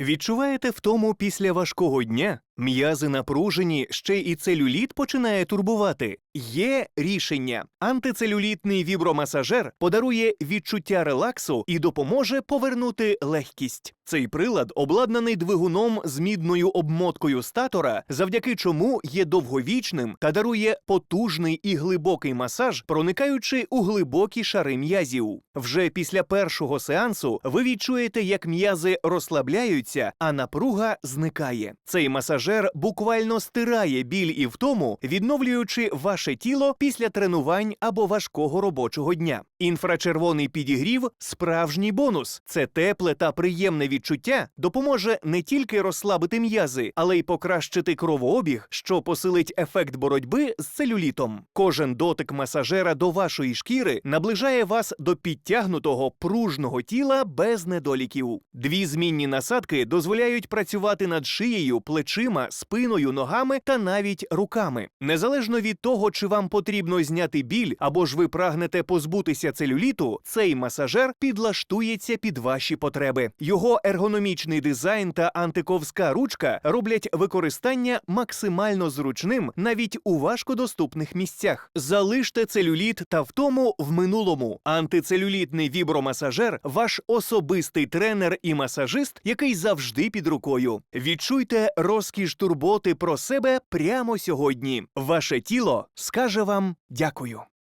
Відчуваєте втому після важкого дня? М'язи напружені, ще і целюліт починає турбувати. Є рішення. Антицелюлітний вібромасажер подарує відчуття релаксу і допоможе повернути легкість. Цей прилад обладнаний двигуном з мідною обмоткою статора, завдяки чому є довговічним та дарує потужний і глибокий масаж, проникаючи у глибокі шари м'язів. Вже після першого сеансу ви відчуєте, як м'язи розслабляються, а напруга зникає. Цей масажер буквально стирає біль і втому, відновлюючи ваше тіло після тренувань або важкого робочого дня. Інфрачервоний підігрів справжній бонус. Це тепле та приємне відчуття допоможе не тільки розслабити м'язи, але й покращити кровообіг, що посилить ефект боротьби з целюлітом. Кожен дотик масажера до вашої шкіри наближає вас до підтягнутого пружного тіла без недоліків. Дві змінні насадки дозволяють працювати над шиєю, плечима, спиною, ногами та навіть руками. Незалежно від того, чи вам потрібно зняти біль або ж ви прагнете позбутися целюліту, цей масажер підлаштується під ваші потреби. Його ергономічний дизайн та антиковська ручка роблять використання максимально зручним навіть у важкодоступних місцях. Залиште целюліт та втому в минулому. Антицелюлітний вібромасажер ваш особистий тренер і масажист, який завжди під рукою. Відчуйте розкіш турботи про себе прямо сьогодні. Ваше тіло скаже вам дякую.